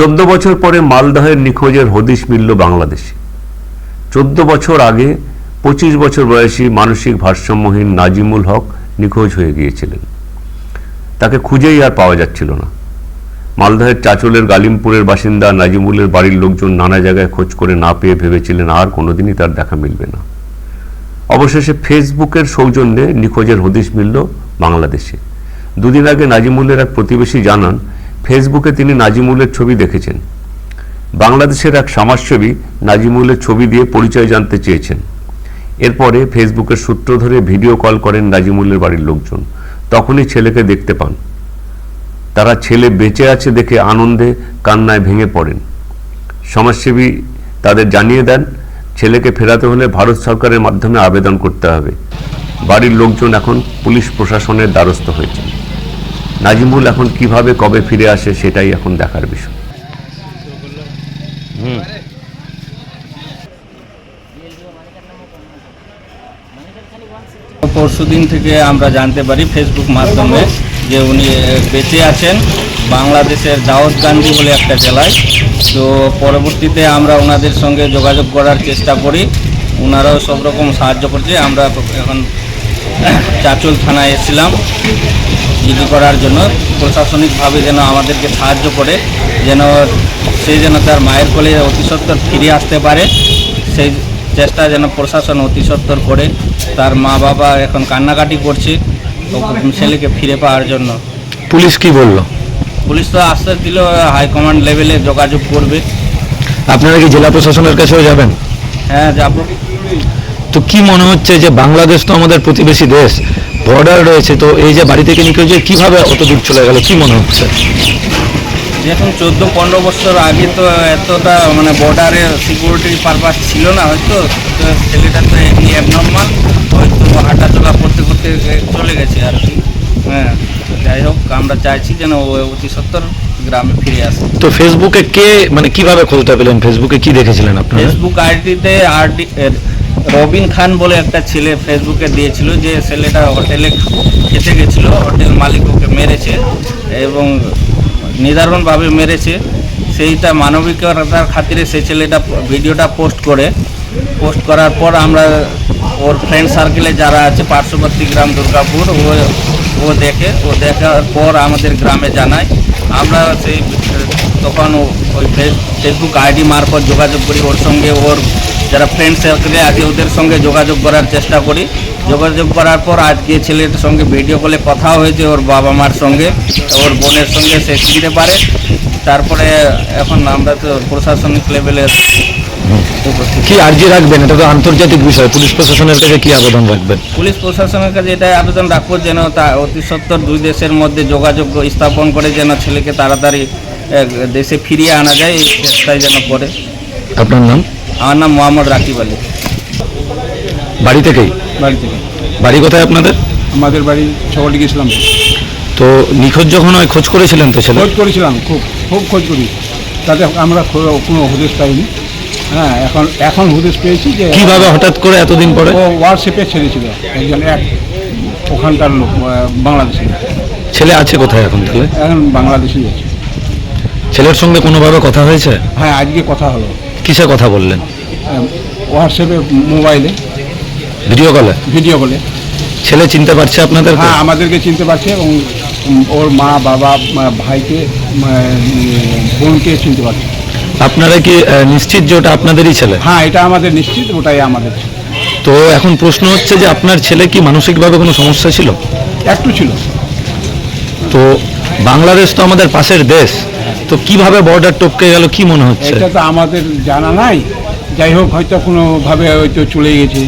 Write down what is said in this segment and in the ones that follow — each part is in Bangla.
চোদ্দ বছর পরে মালদহের নিখোঁজের হদিশ মিলল বাংলাদেশে। চোদ্দ বছর আগে পঁচিশ বছর বয়সী মানসিক ভারসাম্যহীন নাজিমুল হক নিখোঁজ হয়ে গিয়েছিলেন। তাকে খুঁজেই আর পাওয়া যাচ্ছিল না। মালদহের চাচলের, গালিমপুরের বাসিন্দা নাজিমুলের বাড়ির লোকজন নানা জায়গায় খোঁজ করে না পেয়ে ভেবেছিলেন আর কোনোদিনই তার দেখা মিলবে না। অবশেষে ফেসবুকের সৌজন্যে নিখোঁজের হদিশ মিলল বাংলাদেশে। দুদিন আগে নাজিমুলের এক প্রতিবেশী জানান ফেসবুকে তিনি নাজিমুলের ছবি দেখেছেন। বাংলাদেশের এক সমাজসেবী নাজিমুলের ছবি দিয়ে পরিচয় জানতে চেয়েছেন। এরপরে ফেসবুকের সূত্র ধরে ভিডিও কল করেন নাজিমুলের বাড়ির লোকজন। তখনই ছেলেকে দেখতে পান। তারা ছেলে বেঁচে আছে দেখে আনন্দে কান্নায় ভেঙে পড়েন। সমাজসেবী তাদের জানিয়ে দেন, ছেলেকে ফেরাতে হলে ভারত সরকারের মাধ্যমে আবেদন করতে হবে। বাড়ির লোকজন এখন পুলিশ প্রশাসনের দ্বারস্থ হয়েছে নাজিমুল এখন কীভাবে, কবে ফিরে আসে সেটাই এখন দেখার বিষয়। পরশু দিন থেকে আমরা জানতে পারি ফেসবুক মাধ্যমে যে উনি বেঁচে আছেন বাংলাদেশের দাউদকান্দি বলে একটা জেলায়। তো পরবর্তীতে আমরা ওনাদের সঙ্গে যোগাযোগ করার চেষ্টা করি। ওনারাও সব রকম সাহায্য করছে। আমরা এখন চাচল থানায় এসেছিলাম। ইডি করার জন্য প্রশাসনিকভাবে যেন আমাদেরকে সাহায্য করে যেন সে যেন তার মায়ের কোলে অতি সত্বর ফিরে আসতে পারে সেই চেষ্টা যেন প্রশাসন অতি সত্বর করে তার মা বাবা এখন কান্নাকাটি করছে ছেলেকে ফিরে পাওয়ার জন্য। পুলিশ কি বলল? পুলিশ তো আশ্বাস দিল হাইকমান্ড লেভেলে যোগাযোগ করবে। আপনারা কি জেলা প্রশাসনের কাছেও যাবেন? হ্যাঁ যাব। তো কি মনে হচ্ছে যে বাংলাদেশ তো আমাদের প্রতিবেশী দেশ বর্ডার রয়েছে তো এই যে বাড়ি থেকে নিখোঁজ হয়ে কীভাবে অত দূর চলে গেল কি মনে হচ্ছে? দেখুন চোদ্দ পনেরো বছর আগে তো এতটা মানে বর্ডারে সিকিউরিটি পারপাস ছিল না হয়তো। তো ছেলেটা তো এমনি অ্যাবনর্মাল হয়তো হাঁটাচলা করতে করতে চলে গেছে আর কি। হ্যাঁ যাই হোক আমরা চাইছি যেন ও অতি সত্তর গ্রামে ফিরে আসে। তো ফেসবুকে কে মানে কীভাবে খোঁজটা পেলেন? ফেসবুকে কি দেখেছিলেন আপনারা? ফেসবুক আইডিতে আরডি রবিন খান বলে একটা ছেলে ফেসবুকে দিয়েছিল যে ছেলেটা হোটেলে খেতে গেছিল, হোটেল মালিক ওকে মেরেছে এবং নিদারুণভাবে মেরেছে। সেইটা মানবিকতার খাতিরে সেই ছেলেটা ভিডিওটা পোস্ট করে। পোস্ট করার পর আমরা ওর ফ্রেন্ড সার্কেলে যারা আছে, পার্শ্ববর্তী গ্রাম দুর্গাপুর, ও ও দেখে, ও দেখার পর আমাদের গ্রামে জানায় আমরা সেই, তখন ওই ফেস- ফেসবুক আইডি মারফত যোগাযোগ করি, ওর সঙ্গে ওর যারা ফ্রেন্ড সার্কেলে আছে, ওদের সঙ্গে যোগাযোগ করার চেষ্টা করি। যোগাযোগ করার পর আজকে ছেলের সঙ্গে ভিডিও কলে কথা হয়েছে, ওর বাবা মার সঙ্গে, ওর বোনের সঙ্গে সে চিনতে পারে। তারপরে এখন আমরা তো প্রশাসনিক লেভেলের কি আর্জি রাখবেন? এটা তো আন্তর্জাতিক বিষয়। পুলিশ প্রশাসনের কাছে কি আবেদন রাখবেন? পুলিশ প্রশাসনের কাছে এটাই আবেদন রাখব যেন তা অতি সত্তর দুই দেশের মধ্যে যোগাযোগ স্থাপন করে যেন ছেলেকে তাড়াতাড়ি দেশে ফিরিয়ে আনা যায় এই চেষ্টাই যেন করে। আপনার নাম? আমার নাম মোহাম্মদ রাকিব আলী। বাড়ি থেকেই? বাড়ি থেকে। বাড়ি কোথায় আপনাদের? আমাদের বাড়ি সকলটি গেছিলাম তো নিখোঁজ যখন হয় খোঁজ করেছিলেন তো ছেলে? খোঁজ করেছিলাম খুব খুব খোঁজ করি। তাতে আমরা কোনো হুদেশ পাইনি। হ্যাঁ এখন এখন হুদেশ পেয়েছি যে কীভাবে হঠাৎ করে এতদিন পরে? ও হোয়াটসঅ্যাপে ছেড়েছিল একজন এক ওখানকার লোক বাংলাদেশি। ছেলে আছে কোথায় এখন তাহলে? এখন বাংলাদেশি আছে। ছেলের সঙ্গে কোনোভাবে কথা হয়েছে? হ্যাঁ আজকে কথা হলো। কিসে কথা বললেন? হোয়াটসঅ্যাপে মোবাইলে। ভিডিও কলে? ভিডিও কলে। ছেলে চিনতে পারছে আপনাদের? হ্যাঁ আমাদেরকে চিনতে পারছে এবং ওর মা বাবা ভাইকে বোনকে চিনতে পারছে। আপনারা কি নিশ্চিত যে ওটা আপনাদেরই ছেলে? হ্যাঁ এটা আমাদের নিশ্চিত ওটাই আমাদের তো এখন প্রশ্ন হচ্ছে যে আপনার ছেলে কি মানসিকভাবে কোনো সমস্যা ছিল? একটু ছিল। তো বাংলাদেশ তো আমাদের পাশের দেশ তো কীভাবে বর্ডার টপকে গেল কি মনে হচ্ছে? এটা তো আমাদের জানা নাই। যাই হোক হয়তো কোনোভাবে হয়তো চলে গেছে।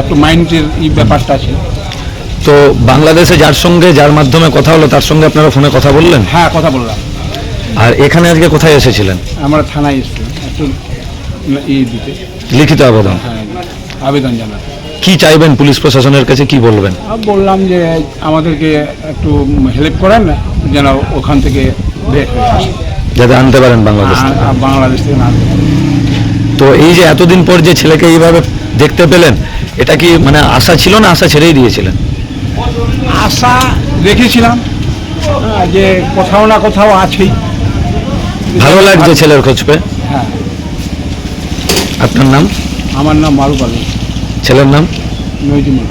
একটু মাইন্ডের এই ব্যাপারটা আছে। তো বাংলাদেশে যার সঙ্গে যার মাধ্যমে কথা হলো তার সঙ্গে আপনারা ফোনে কথা বললেন? হ্যাঁ কথা বললাম। আর এখানে আজকে কোথায় এসেছিলেন? আমরা থানায় এসছি একটু ই দিতে। লিখিত আবেদন? হ্যাঁ আবেদন জানা কি চাইবেন পুলিশ প্রশাসনের কাছে? কি বলবেন? বললাম যে আমাদেরকে একটু হেল্প করেন যেন ওখান থেকে যাতে আনতে পারেন বাংলাদেশ আ- বাংলাদেশ থেকে না তো এই যে এতদিন পর যে ছেলেকে এইভাবে দেখতে পেলেন এটা কি মানে আশা ছিল না? আশা ছেড়েই দিয়েছিলেন? আশা রেখেছিলাম হ্যাঁ, যে কোথাও না কোথাও আছেই। ভালো লাগছে ছেলের খোঁজ পেয়ে? হ্যাঁ। আপনার নাম? আমার নাম মারুফ আলী ছেলের নাম? নৈজিমুল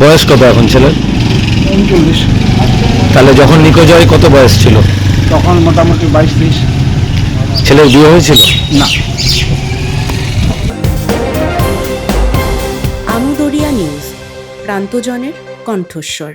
বয়স কত এখন ছেলের? উনচল্লিশ। তাহলে যখন নিখোঁজ হয় কত বয়স ছিল? তখন মোটামুটি বাইশ তেইশ। ছেলের বিয়ে হয়েছিল? না। আমদরিয়া নিউজ প্রান্তজনের কণ্ঠস্বর।